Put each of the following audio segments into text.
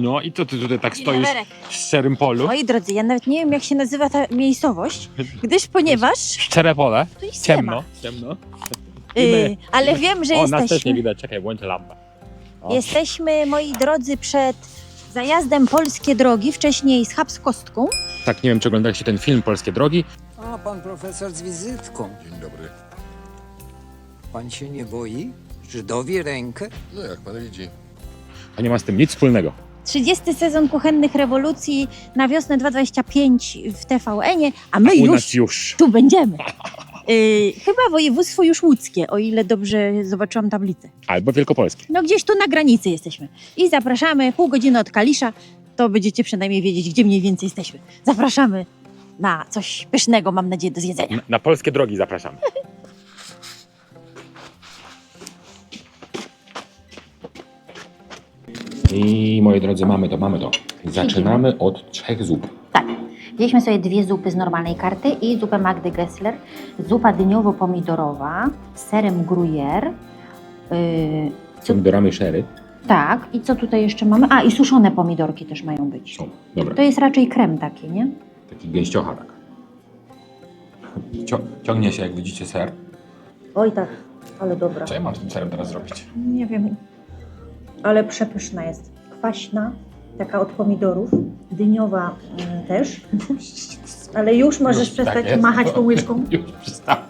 No i co ty tutaj tak stoisz Rowerek. w szczerym polu? Moi drodzy, ja nawet nie wiem, jak się nazywa ta miejscowość, gdyż ponieważ Szczere pole, tu nic nie ciemno, ma. ciemno. Yy, ale wiem, że o, nas też nie jesteśmy. widać, czekaj, włączę lampę. O. Jesteśmy, moi drodzy, przed zajazdem Polskie Drogi, wcześniej z Habskostką. Tak, nie wiem, czy oglądaliście ten film Polskie Drogi. A, pan profesor z wizytką. Dzień dobry. Pan się nie boi? Żydowi rękę? No jak pan widzi. A nie ma z tym nic wspólnego. 30 sezon kuchennych rewolucji na wiosnę 2025 w TVN-ie, a my U już nas już. tu będziemy. Yy, chyba województwo już łódzkie, o ile dobrze zobaczyłam tablicę. Albo Wielkopolskie. No gdzieś tu na granicy jesteśmy. I zapraszamy pół godziny od Kalisza, to będziecie przynajmniej wiedzieć, gdzie mniej więcej jesteśmy. Zapraszamy na coś pysznego, mam nadzieję, do zjedzenia. Na, na Polskie Drogi zapraszamy. I moi drodzy, mamy to, mamy to. Zaczynamy od trzech zup. Tak. Wzięliśmy sobie dwie zupy z normalnej karty i zupę Magdy Gessler. Zupa dyniowo-pomidorowa z serem gruyère. Yy, co, Pomidorami sherry. tak, i co tutaj jeszcze mamy? A, i suszone pomidorki też mają być. O, dobra. To jest raczej krem taki, nie? Taki gęściocha tak. Cio- ciągnie się, jak widzicie, ser. Oj tak, ale dobra. Co ja mam z tym serem teraz zrobić? Nie wiem, ale przepyszna jest. Kwaśna, taka od pomidorów, dyniowa mm, też. Ale już możesz Już, przestać tak jest. machać tą łyżką. Już przestałem.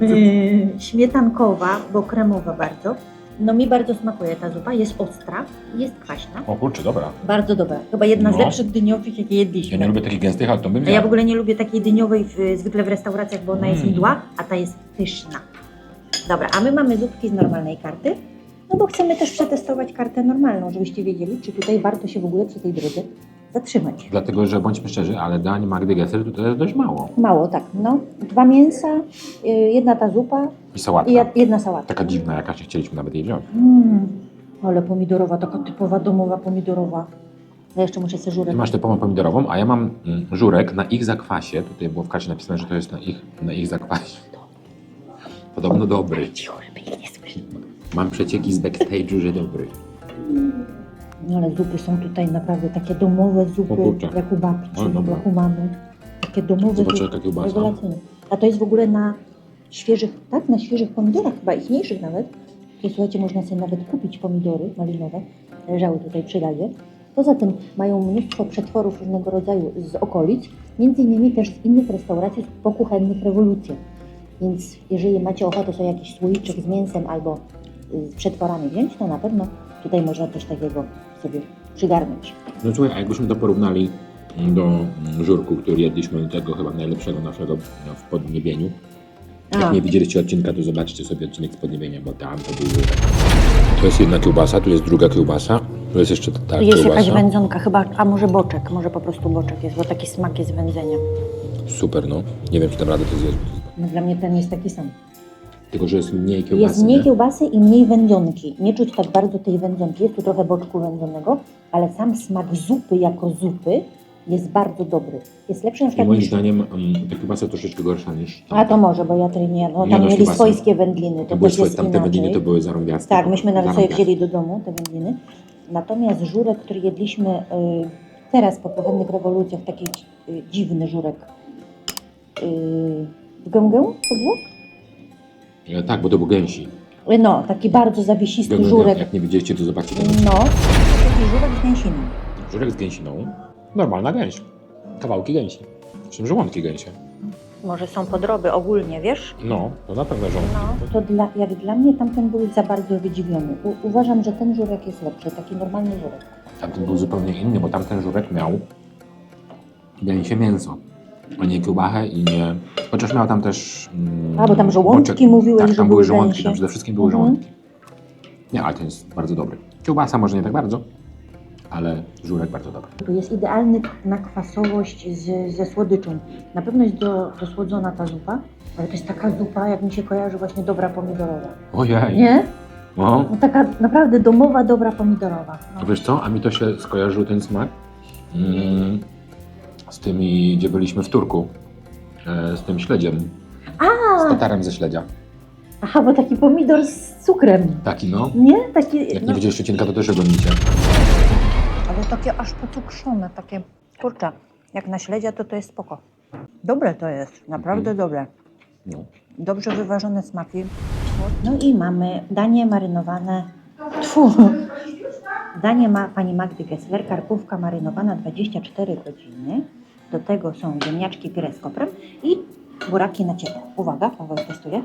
Yy, śmietankowa, bo kremowa bardzo. No mi bardzo smakuje ta zupa, jest ostra, jest kwaśna. O kurczę, dobra. Bardzo dobra. Chyba jedna z No. lepszych dyniowych, jakie jedliśmy. Ja nie lubię takich gęstych, ale to bym A ja w zjadł. ogóle nie lubię takiej dyniowej w, zwykle w restauracjach, bo ona jest Mm. mdła, a ta jest pyszna. Dobra, a my mamy zupki z normalnej karty, no bo chcemy też przetestować kartę normalną, żebyście wiedzieli, czy tutaj warto się w ogóle przy tej drodze zatrzymać. Dlatego, że bądźmy szczerzy, ale dań Magdy Gesser tutaj jest dość mało. Mało, tak, no. Dwa mięsa, y, jedna ta zupa I sałatka. i ja- jedna sałata. Taka dziwna jakaś, nie chcieliśmy nawet jej wziąć. Mm, ale pomidorowa, taka typowa domowa pomidorowa. Ja jeszcze muszę sobie żurek. Ty masz typową pomidorową, a ja mam mm, żurek na ich zakwasie. Tutaj było w karcie napisane, że to jest na ich, na ich zakwasie. Podobno dobry. Cicho, żeby ich nie słyszeć. Mam przecieki z backstage'u, że dobry. No ale zupy są tutaj naprawdę takie domowe zupy, O kurczę. jak u babci, O, dobra. jak u mamy. Takie domowe Zobacz, zupy. jaka kiełbasa. Rewelacyjne. A to jest w ogóle na świeżych, tak? Na świeżych pomidorach, chyba ichniejszych nawet. I słuchajcie, można sobie nawet kupić pomidory malinowe. Leżały tutaj przy ladzie. Poza tym mają mnóstwo przetworów różnego rodzaju z okolic, między innymi też z innych restauracji z pokuchennych rewolucji. Więc jeżeli macie ochotę sobie jakiś słoiczek z mięsem albo przetworami wziąć, to na pewno tutaj można coś takiego sobie przygarnąć. No słuchaj, a jakbyśmy to porównali do mm, żurku, który jedliśmy, tego chyba najlepszego naszego no, w Podniebieniu. Jak nie widzieliście odcinka, to zobaczcie sobie odcinek z Podniebienia, bo tam to był. To jest jedna kiełbasa, tu jest druga kiełbasa, tu jest jeszcze ta jest kiełbasa. jakaś wędzonka, chyba, a może boczek, może po prostu boczek jest, bo taki smak jest wędzenia. Super, no. Nie wiem, czy tam radę to zjeść. No, dla mnie ten jest taki sam. Tylko, że jest mniej kiełbasy, Jest mniej nie? kiełbasy i mniej wędzonki. Nie czuć tak bardzo tej wędzonki. Jest tu trochę boczku wędzonego, ale sam smak zupy jako zupy jest bardzo dobry. Jest lepszy na I przykład moim niż... zdaniem um, ta kiełbasa troszeczkę gorsza niż A to może, bo ja tutaj nie no, Nie, tam no, mieli kiełbasa. swojskie wędliny, to były też jest tamte wędliny to były zarąbiaste. Tak, myśmy nawet sobie wzięli do domu te wędliny. Natomiast żurek, który jedliśmy y, teraz po kuchennych rewolucjach, taki y, dziwny żurek y, w gęgę to było? E, Tak, bo to był gęsi. No, taki bardzo zawiesisty Gęgę, żurek. Jak nie widzieliście, to zobaczcie. No, taki żurek z gęsiną. Żurek z gęsiną. Normalna gęś. Kawałki gęsi. Czym żołądki gęsie. Może są podroby ogólnie, wiesz? No, to na pewno żołądki. No, to dla, jak dla mnie tamten był za bardzo wydziwiony. U, uważam, że ten żurek jest lepszy, taki normalny żurek. Tamten był zupełnie inny, bo tamten żurek miał gęsie mięso, a nie kiełbachę i nie... Chociaż miał tam też... Mm, A, bo tam żołądki mówiłeś, tak, że tam były były żołądki, gęsie. tam przede wszystkim były Mhm. żołądki. Nie, ale ten jest bardzo dobry. Kiełbasa może nie tak bardzo, ale żurek bardzo dobry. Tu jest idealny na kwasowość z, ze słodyczą. Na pewno jest do, dosłodzona ta zupa, ale to jest taka zupa, jak mi się kojarzy właśnie dobra pomidorowa. Ojej! Nie? No. No, taka naprawdę domowa dobra pomidorowa. A No. wiesz co, a mi to się skojarzył ten smak mm, z tymi, gdzie byliśmy w Turku, e, z tym śledziem, z A, tatarem ze śledzia. aha, bo taki pomidor z cukrem. Taki no. Nie? Taki, Jak no, nie widzieliście odcinka, to też oglądnijcie. ale Ale takie aż pocukrzone, takie, kurczę, jak na śledzia to to jest spoko. Dobre to jest, naprawdę Mhm. dobre. No. Dobrze wyważone smaki. No i mamy danie marynowane. Tfu. Danie ma pani Magdy Gessler, karpówka marynowana 24 godziny. Do tego są ziemniaczki pyrę z koprem i buraki na ciepło. Uwaga, Paweł testuje.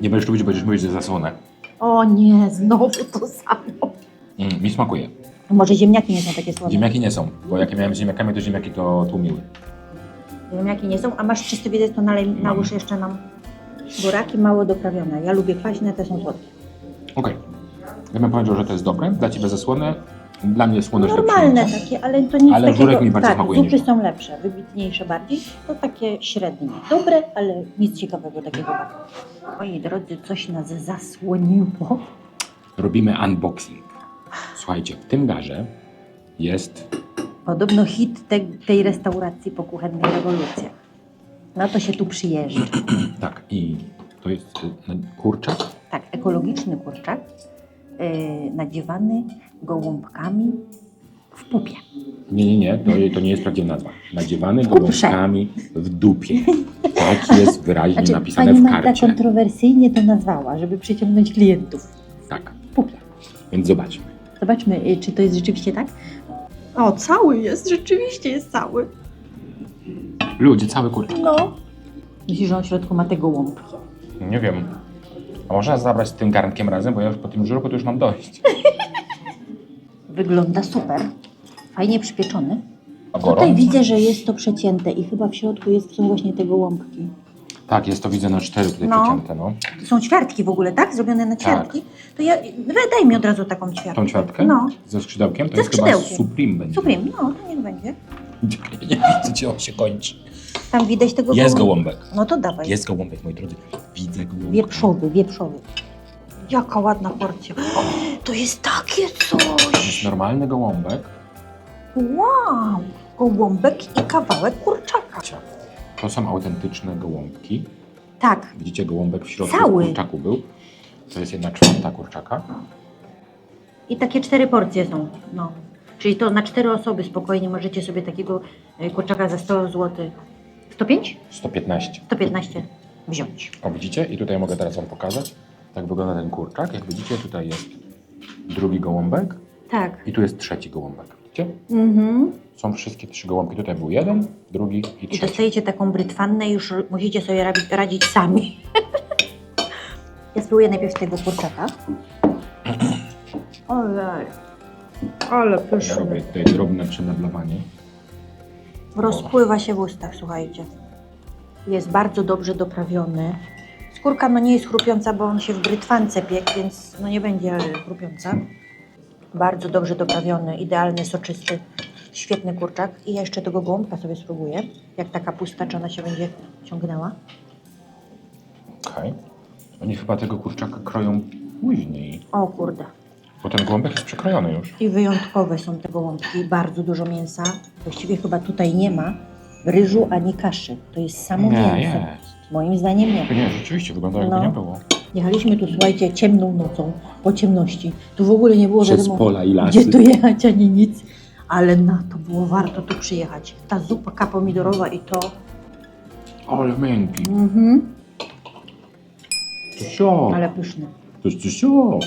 Nie będziesz lubić, będziesz mówić, że zasłonę. O nie, znowu to samo. Mm, mi smakuje. Może ziemniaki nie są takie słabe. Ziemniaki nie są, bo jak ja miałem z ziemniakami, to ziemniaki to tłumiły. Ziemniaki nie są, a masz czysty widzę, to nalej, nałóż jeszcze nam buraki mało doprawione. Ja lubię kwaśne, te są słodkie. Okej. Ja bym powiedział, że to jest dobre. Dla Ciebie zasłone. Dla mnie słoność Normalne lepsza. takie, ale to nic Ale takiego. mi bardziej tak, smakuje zupy niż to. są lepsze, wybitniejsze bardziej. To takie średnie. Dobre, ale nic ciekawego takiego bardzo. Moi drodzy, coś nas zasłoniło. Robimy unboxing. Słuchajcie, w tym garze jest Podobno hit te, tej restauracji po kuchennej rewolucji. No to się tu przyjeżdża. tak i to jest y, kurczak. Tak, ekologiczny kurczak, nadziewany gołąbkami w pupie. Nie, nie, nie, to, to nie jest prawdziwa nazwa. Nadziewany gołąbkami w dupie. Tak jest wyraźnie Znaczy, napisane pani w Magda karcie. kontrowersyjnie to nazwała, żeby przyciągnąć klientów. Tak, W pupie. więc zobaczmy. Zobaczmy, y, czy to jest rzeczywiście tak. O, cały jest, rzeczywiście jest cały. Ludzie, cały kurczak. No. Myślisz, że on w środku ma te gołąbki? Nie wiem. A można zabrać z tym garnkiem razem, bo ja już po tym żurku to już mam dość. Wygląda super. Fajnie przypieczony. A Tutaj widzę, że jest to przecięte i chyba w środku jest, są właśnie te gołąbki. Tak, jest to widzę na cztery tutaj No. przecięte, no. To są ćwiartki w ogóle, tak? Zrobione na ćwiartki. To ja, we- daj mi od razu taką ćwiartkę. Tą ćwiartkę? No. Ze skrzydełkiem? To Ze jest chyba skrzydełkiem. Supreme będzie. Supreme, no to niech będzie. Nie widzę, gdzie on się kończy. Tam widać tego Jest gołąbek. No to dawaj. Jest gołąbek, moi drodzy. Widzę gołąbka. Wieprzowy, wieprzowy. Jaka ładna porcja. To jest takie To coś. jest normalny gołąbek. Wow. Gołąbek i kawałek kurczaka. To są autentyczne gołąbki. Tak. Widzicie, gołąbek w środku Cały. w kurczaku był. To jest jedna czwarta kurczaka. I takie cztery porcje są. No. Czyli to na cztery osoby spokojnie możecie sobie takiego e, kurczaka za 100 zł. 105? 115. 115 wziąć. O, widzicie? I tutaj mogę teraz Wam pokazać, jak wygląda ten kurczak. Jak widzicie, tutaj jest drugi gołąbek Tak. i tu jest trzeci gołąbek. Widzicie? Mhm. Są wszystkie trzy gołąbki. Tutaj był jeden, drugi i I trzeci. dostajecie taką brytwannę i już musicie sobie radzić, radzić sami. ja spróbuję najpierw tego kurczaka. Ojej. Ale Ja pyszny. robię tutaj drobne przemeblowanie. Rozpływa się w ustach, słuchajcie. Jest bardzo dobrze doprawiony. Skórka no nie jest chrupiąca, bo on się w brytwance piekł, więc no nie będzie chrupiąca. Bardzo dobrze doprawiony, idealny, soczysty, świetny kurczak. I ja jeszcze tego gołąbka sobie spróbuję. Jak ta kapusta, czy ona się będzie ciągnęła. Okej. Oni chyba tego kurczaka kroją później, O kurde. Bo ten gołąbek jest przekrojony już. I wyjątkowe są te gołąbki, bardzo dużo mięsa. Właściwie chyba tutaj nie ma ryżu ani kaszy. To jest samo Nie, mięso. jest. Moim zdaniem nie. Nie, rzeczywiście, wygląda jakby No. nie było. Jechaliśmy tu, słuchajcie, ciemną nocą, po ciemności. Tu w ogóle nie było Przez wiadomo, pola i lasy. gdzie tu jechać, ani nic. Ale na to było warto tu przyjechać. Ta zupa pomidorowa i to... Ale miękki. Mhm. To siok. Ale pyszne. To jest to siok.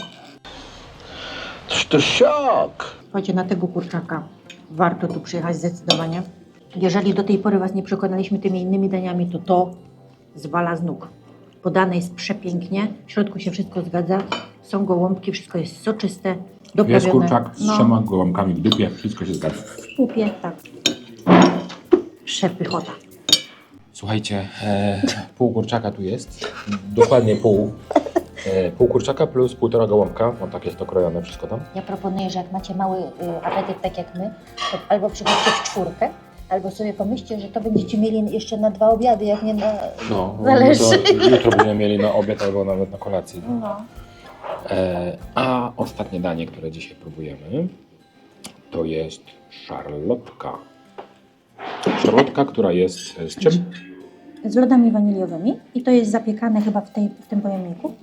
To szok! Słuchajcie, na tego kurczaka warto tu przyjechać zdecydowanie. Jeżeli do tej pory Was nie przekonaliśmy tymi innymi daniami, to to zwala z nóg. Podane jest przepięknie, w środku się wszystko zgadza, są gołąbki, wszystko jest soczyste, doprawione. Jest kurczak z No. trzema gołąbkami w dupie, wszystko się zgadza. W pupie, tak. Przepychota. Słuchajcie, e, pół kurczaka tu jest. Dokładnie pół. E, pół kurczaka plus półtora gołąbka. No tak jest to krojone wszystko tam. Ja proponuję, że jak macie mały y, apetyt tak jak my, to albo przychodźcie w czwórkę, albo sobie pomyślcie, że to będziecie mieli jeszcze na dwa obiady, jak nie na... No, Zależy. To jutro będziemy mieli na obiad albo nawet na kolację. No. E, a ostatnie danie, które dzisiaj próbujemy, to jest szarlotka. Szarlotka, która jest e, z czym? Z lodami waniliowymi i to jest zapiekane chyba w, tej, w tym pojemniku.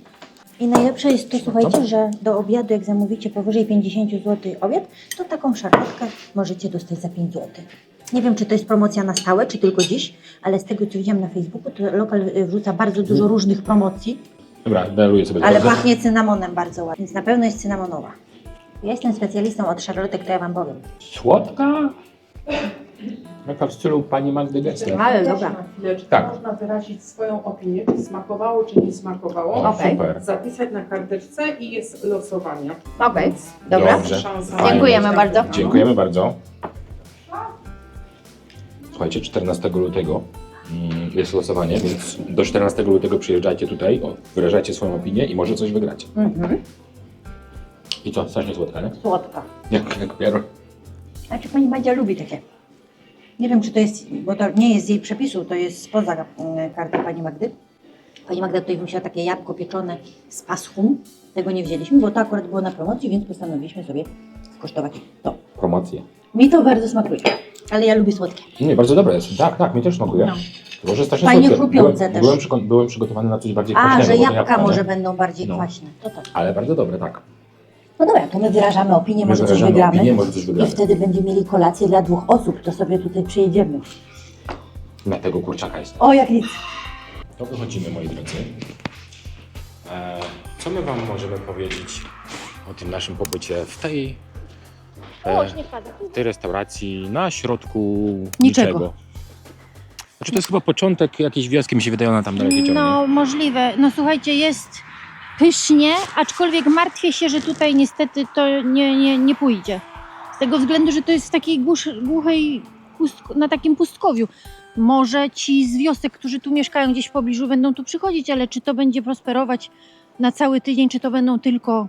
I najlepsze jest to, słuchajcie, że do obiadu, jak zamówicie powyżej 50 zł obiad, to taką szarlotkę możecie dostać za 5 zł. Nie wiem, czy to jest promocja na stałe, czy tylko dziś, ale z tego, co widziałam na Facebooku, to lokal y, wrzuca bardzo dużo różnych promocji, Dobra, daruję sobie ale trochę. pachnie cynamonem bardzo ładnie, więc na pewno jest cynamonowa. Ja jestem specjalistą od szarlotek, to ja Wam powiem. Słodka? Jaka w stylu pani Magdy Gessler. Ale dobra. na chwileczkę, Tak. Można wyrazić swoją opinię, czy smakowało, czy nie smakowało. O, Okej. super. Zapisać na karteczce i jest losowanie. Okej, dobra. Dobrze. szansa. Fajnie. Dziękujemy bardzo. Dziękujemy bardzo. Słuchajcie, 14 lutego mm, jest losowanie, więc do 14 lutego przyjeżdżajcie tutaj, o, wyrażajcie swoją opinię i może coś wygracie. Mhm. I co, strasznie słodka, nie? Słodka. Jak, jak piero. Znaczy pani Madzia lubi takie. Nie wiem, czy to jest, bo to nie jest z jej przepisu, to jest spoza mm, karty pani Magdy. Pani Magda tutaj wymyśliła takie jabłko pieczone z paschum. Tego nie wzięliśmy, bo to akurat było na promocji, więc postanowiliśmy sobie skosztować to. Promocje. Mi to bardzo smakuje, ale ja lubię słodkie. Nie, bardzo dobre jest. Tak, tak, mi też smakuje. No. Tylko, że strasznie Fajnie słodkie. chrupiące byłem, też. Byłem, przygo- byłem przygotowany na coś bardziej A, kwaśnego. że bo to jabłka nie? może będą bardziej No. kwaśne. To tak. Ale bardzo dobre, tak. No dobra, to my wyrażamy opinię, My może coś wyrażamy wygramy. opinię, może coś I wygramy. wtedy będziemy mieli kolację dla dwóch osób, to sobie tutaj przyjedziemy. Na tego kurczaka jest. O, jak nic. To wychodzimy, moi drodzy. E, co my Wam możemy powiedzieć o tym naszym pobycie w tej, e, w tej restauracji na środku Niczego. niczego? Znaczy to jest chyba początek jakiejś wioski, mi się wydaje, ona tam dalej ciągnie. No możliwe. No słuchajcie, jest pysznie, aczkolwiek martwię się, że tutaj niestety to nie, nie, nie pójdzie. Z tego względu, że to jest w takiej głuchej, na takim pustkowiu. Może ci z wiosek, którzy tu mieszkają gdzieś w pobliżu będą tu przychodzić, ale czy to będzie prosperować na cały tydzień, czy to będą tylko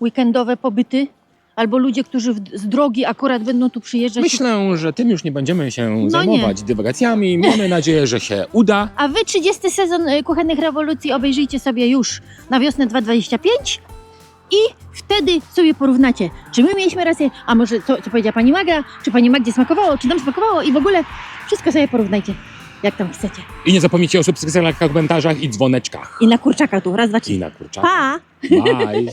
weekendowe pobyty? Albo ludzie, którzy w, z drogi akurat będą tu przyjeżdżać. Myślę, że tym już nie będziemy się No zajmować dywagacjami. Mamy nadzieję, że się uda. A wy 30 sezon y, Kuchennych Rewolucji obejrzyjcie sobie już na wiosnę 2025 i wtedy sobie porównacie, czy my mieliśmy rację, a może co, co powiedziała pani Maga, czy pani Magdzie smakowało, czy nam smakowało i w ogóle wszystko sobie porównajcie, jak tam chcecie. I nie zapomnijcie o subskrypcjach, komentarzach i dzwoneczkach. I na kurczaka tu, raz, dwa, trzy. I na kurczaka. Pa! Bye.